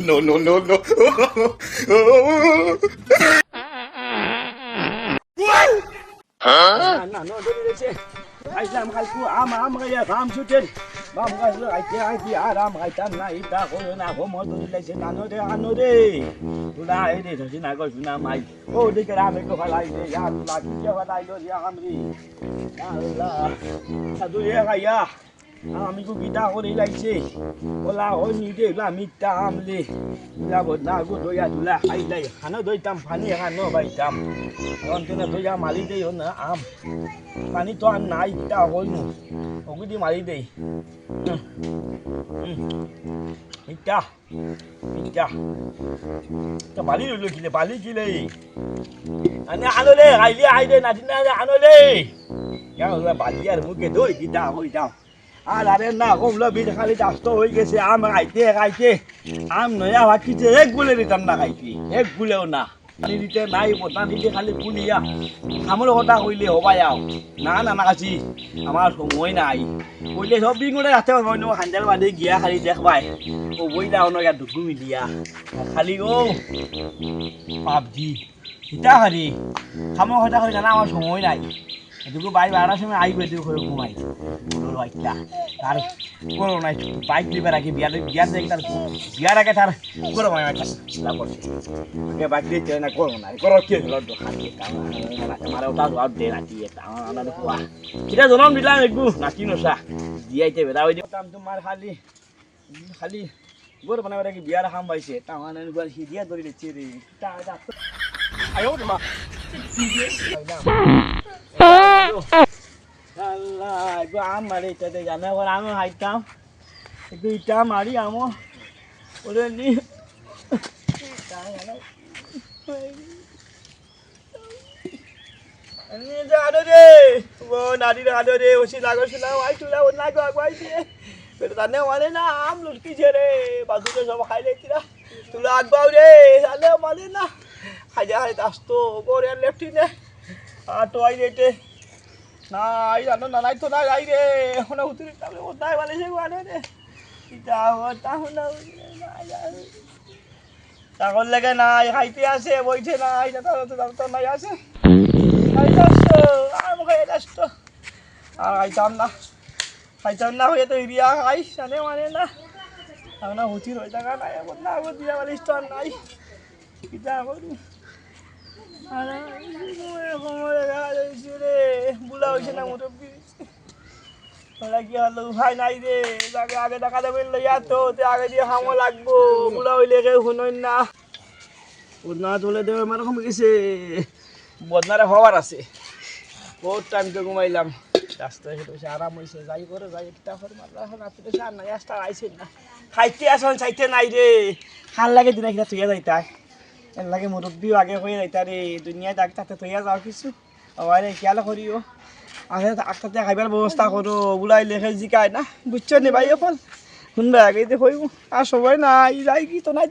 no, no, no, no. না না no ধরে রয়েছে আইসলাম খাইকু আম আম গাইয়া আম ছুটেন বাম গাছ আইতে আইতে আর আম খাইতাম না ইটা কই না হো মো ধরে লাইছে নানো রে আনো রে তুলা এই রে ধরে না গই না মাই ও দিকে রামে কো ফালাই দে ইয়া তুলা কি কে ফালাই লো ইয়া আমরি আল্লাহ সাধু এ গাইয়া আমি কো গিটা করে লাইছে ওলা ও নি দে লা মিটা আমলে লা বো না গো দয়া তুলা খাই লাই খানো দইতাম পানি খানো বাইতাম অন্তনে দয়া মালি দেই না আম পানি তো আর নাই ইটা হইনু ওগুদি মারি দেই ইটা ইটা তো বালি রইল কিলে বালি কিলে আনে আনো রে আইলে আইলে নাদিনা আনো রে ইয়া হলো বালি আর মুখে দই কিটা হই যাও আর আরে না কমলো বিল খালি চাষতো হয়ে গেছে, আম খাইতে খাইতে। আম নয়া ভাকিছে এক গুলে দিতাম না খাইতে, এক গুলেও না। দিতে নাই বটা দিতে খালি পুলিয়া। আমার কথা কইলে হবাই আও। না না না কাছি আমার সময় নাই। কইলে সব করে রাতে হয় নো হাঞ্জাল বাঁধি গিয়া খালি দেখবাই। ও বই দাও ন ঢুকু মিলিয়া খালি ও পাবজি ইটা হারি খামর কথা কই জানা আমার সময় নাই। এটুকু বাইক বাড়ার সময় আইবে এটুকু করে ঘুমাই। বাইকটা তার করো নাই, বাইক দিবে রাখি বিয়ার বিয়ার দেখি তার বিয়ার আগে তার করো মাই একটা বাইক দিয়ে না করো না করো কি মারে ওটা জবাব দে রাখি আমার আনার কুয়া কিটা জনম দিলাম একটু নাকি নসা দিয়াইতে বেড়া হয়ে দিতাম তোমার খালি খালি গোর বানাবে রাখি বিয়ার খাম পাইছে টামান গুয়াল হিদিয়া ধরে দিচ্ছে রে। তা আয়ো মা আল্লাহ একটু আম মারি ইটাতে জানা করে আমি হাইতাম। একটু ইটা মারি আমো। ওরে নি। আনো রে, ও নারী আনো রে, ওসি লাগো তুলা ও লাগো pero তানে মানে না, আম লুটকিছে রে বাদুকে সব খাই লেছিলা তুলা আগবাও রে, তানে মানে না। খাই আসতো করে লেফটি নে আর তো আই রেটে। নাই জানো না নাই তো না যাই রে এখন উতুরি তাহলে ওটাই বলে সে মানে রে ইটা ওটা হলো তখন লেগে নাই খাইতে আসে বইছে নাই না তো নাই আসে আর মুখে আসতো আর খাইতাম না খাইতাম না হয়ে তো ইরিয়া খাই জানে মানে না আমরা হুচির হয়ে থাকা নাই এখন না এখন দিয়া বলে স্টোর নাই ইটা করি আরে কোমরে দেখা যাচ্ছে রে বুলা হয়েছে না মুরব্বী ওরা কি হলো? ভাই আগে মানে আছে। বহুত টাইম তো ঘুমাইলাম। রাস্তায় হেঁটে বসে যাই করে যাই, একটা করে মারলা এখন নাই আসতে আইছে না। খাইতে আসন, চাইতে নাই রে। খান লাগে দিনা কিনা তুইয়া যাইতা। এর লাগে মুরব্বীও আগে হয়ে যাইতা রে। দুনিয়ায় তাকে তাতে তুইয়া যাও কিছু। আবার খেয়াল করিও। আগে আখটাতে খাইবার ব্যবস্থা করো বুলাই লেখে জিকায় না বুঝছ নি, ভাই অকল শুনবে আগে হইব আর সবাই নাই, যাই কি তো নাই